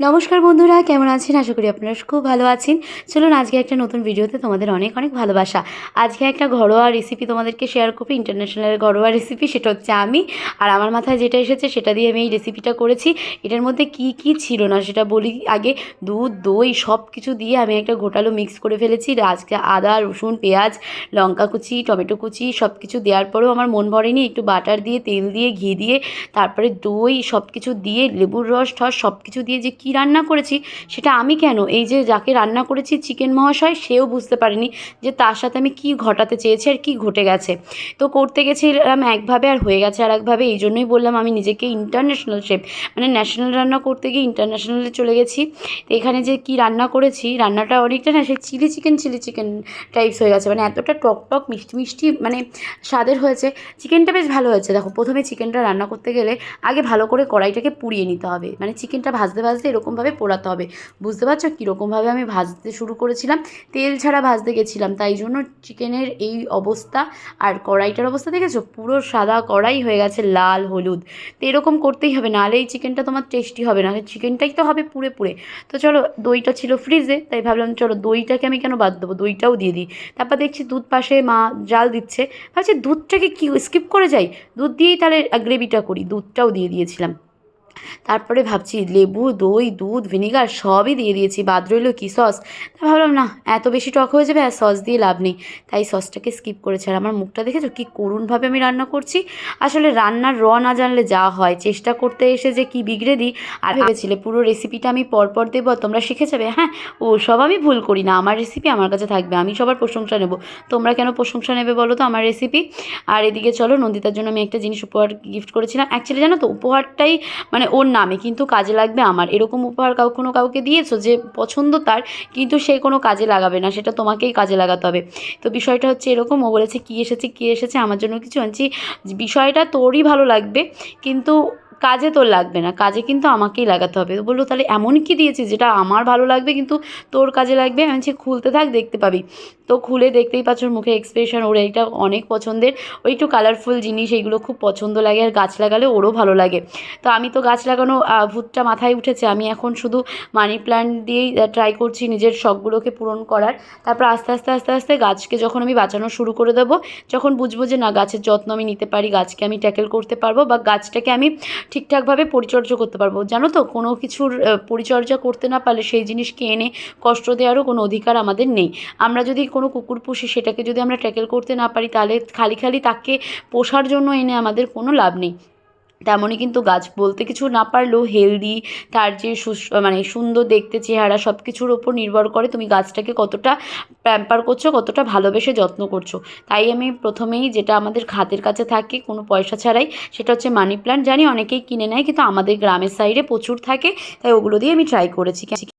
নমস্কার বন্ধুরা, কেমন আছেন? আশা করি আপনারা খুব ভালো আছেন। চলুন আজকে একটা নতুন ভিডিওতে তোমাদের অনেক অনেক ভালোবাসা। আজকে একটা ঘরোয়া রেসিপি তোমাদেরকে শেয়ার করব। ইন্টারন্যাশনালের ঘরোয়া রেসিপি সেটা হচ্ছে আমি। আর আমার মাথায় যেটা এসেছে সেটা দিয়ে আমি এই রেসিপিটা করেছি। এটার মধ্যে কি কি ছিল না সেটা বলি আগে। দুধ, দই সব কিছু দিয়ে আমি একটা ঘোটালো মিক্স করে ফেলেছি। আজকে আদা, রসুন, পেঁয়াজ, লঙ্কা কুচি, টমেটো কুচি সব কিছু দেওয়ার পরেও আমার মন ভরেনি। একটু বাটার দিয়ে, তেল দিয়ে, ঘি দিয়ে, তারপরে দই সব কিছু দিয়ে, লেবুর রস, ঠস সব কিছু দিয়ে যে কী রান্না করেছি, সেটা আমি কেন? এই যে যাকে রান্না করেছি চিকেন মহাশয়, সেও বুঝতে পারেনি যে তার সাথে আমি কী ঘটাতে চেয়েছি আর কী ঘটে গেছে। তো করতে গেছিলাম একভাবে আর হয়ে গেছে আর একভাবে এই জন্যই বললাম আমি নিজেকে ইন্টারন্যাশনাল শেফ মানে ন্যাশনাল রান্না করতে গিয়ে ইন্টারন্যাশনালে চলে গেছি। তো এখানে যে কী রান্না করেছি, রান্নাটা অনেকটা না, সেই chilli chicken chilli chicken types হয়ে গেছে মানে এতটা টক টক, মিষ্টি মিষ্টি মানে স্বাদের হয়েছে। চিকেনটা বেশ ভালো হয়েছে, দেখো, প্রথমে চিকেনটা রান্না করতে গেলে আগে ভালো করে কড়াইটাকে পুড়িয়ে নিতে হবে। মানে চিকেনটা ভাজতে ভাজতে এরকমভাবে পোড়াতে হবে। বুঝতে পারছ কীরকমভাবে আমি ভাজতে শুরু করেছিলাম? তেল ছাড়া ভাজতে গেছিলাম, তাই জন্য চিকেনের এই অবস্থা আর কড়াইটার অবস্থা দেখেছ? পুরো সাদা কড়াই হয়ে গেছে লাল, হলুদ। তো এরকম করতেই হবে, নাহলে এই চিকেনটা তোমার টেস্টি হবে না। চিকেনটাই তো হবে পুরে পুরে তো চলো, দইটা ছিল ফ্রিজে তাই ভাবলাম চলো দইটাকে আমি কেন বাদ দেবো? দইটাও দিয়ে দিই। তারপর দেখছি দুধ পাশে মা জাল দিচ্ছে। ভাবছি দুধটাকে কি স্কিপ করে যাই? দুধ দিয়েই তাহলে গ্রেভিটা করি। দুধটাও দিয়ে দিয়েছিলাম। তারপরে ভাবছি লেবু, দই, দুধ, ভিনিগার সবই দিয়ে দিয়েছি, বাদ রইল কি সস? তা ভাবলাম, না, এত বেশি টক হয়ে যাবে আর সস দিয়ে লাভ নেই। তাই সসটাকে স্কিপ করেছে। আর আমার মুখটা দেখেছ কি করুণভাবে আমি রান্না করছি? আসলে রান্নার র না জানলে যা হয়, চেষ্টা করতে এসে যে কি বিগড়ে দিই। আর ভেবেছিলে পুরো রেসিপিটা আমি পরপর দেবো, তোমরা শিখে যাবে? হ্যাঁ ও সব আমি ভুল করি না, আমার রেসিপি আমার কাছে থাকবে, আমি সবার প্রশংসা নেব। তোমরা কেন প্রশংসা নেবে বলো তো আমার রেসিপি আর এদিকে চলো, নন্দিতার জন্য আমি একটা জিনিস উপহার গিফট করেছিলাম। অ্যাকচুয়ালি জানো তো, উপহারটাই মানে ওর নামে কিন্তু কাজে লাগবে আমার। এরকম উপহার কোনো কাউকে দিয়েছ যে পছন্দ তার, কিন্তু সে কোনো কাজে লাগাবে না, সেটা তোমাকেই কাজে লাগাতে হবে। তো বিষয়টা হচ্ছে এরকম, ও বলেছে, কী এসেছে কী এসেছে? আমার জন্য কিছু আনছি। বিষয়টা তোরই ভালো লাগবে, কিন্তু কাজে তোর লাগবে না, কাজে কিন্তু আমাকেই লাগাতে হবে। বলল, তাহলে এমন কি দিয়েছিস যেটা আমার ভালো লাগবে কিন্তু তোর কাজে লাগবে? আমি বলছি, খুলতে থাক, দেখতে পাবি। তো খুলে দেখতেই পাচ্ছ মুখে এক্সপ্রেশন ওর এইটা অনেক পছন্দের। ওই একটু কালারফুল জিনিস, এইগুলো খুব পছন্দ লাগে আর গাছ লাগালে ওরও ভালো লাগে। তো আমি তো গাছ লাগানো ভূতটা মাথায় উঠেছে। আমি এখন শুধু মানি প্ল্যান্ট দিয়েই ট্রাই করছি নিজের শখগুলোকে পূরণ করার। তারপর আস্তে আস্তে আস্তে আস্তে গাছকে যখন আমি বাঁচানো শুরু করে দেবো, যখন বুঝব যে না, গাছের যত্ন আমি নিতে পারি, গাছকে আমি ট্যাকেল করতে পারব বা গাছটাকে আমি ঠিকঠাকভাবে পরিচর্যা করতে পারব। জানো তো, কোনো কিছুর পরিচর্যা করতে না পারলে সেই জিনিসকে এনে কষ্ট দেওয়ারও কোনো অধিকার আমাদের নেই। আমরা যদি কোনো কুকুর পুষি, সেটাকে যদি আমরা ট্যাকেল করতে না পারি, তাহলে খালি খালি তাকে পোষার জন্য এনে আমাদের কোনো লাভ নেই। তেমনই কিন্তু গাছ বলতে কিছু না পারলেও হেলদি তার যে মানে সুন্দর দেখতে চেহারা সব কিছুর ওপর নির্ভর করে তুমি গাছটাকে কতটা প্যাম্পার করছ, কতটা ভালোবেসে যত্ন করছ। তাই আমি প্রথমেই যেটা আমাদের হাতের কাছে থাকে, কোনো পয়সা ছাড়াই, সেটা হচ্ছে মানি প্ল্যান্ট জানি অনেকেই কিনে নেয়, কিন্তু আমাদের গ্রামের সাইডে প্রচুর থাকে, তাই ওগুলো দিয়ে আমি ট্রাই করেছি।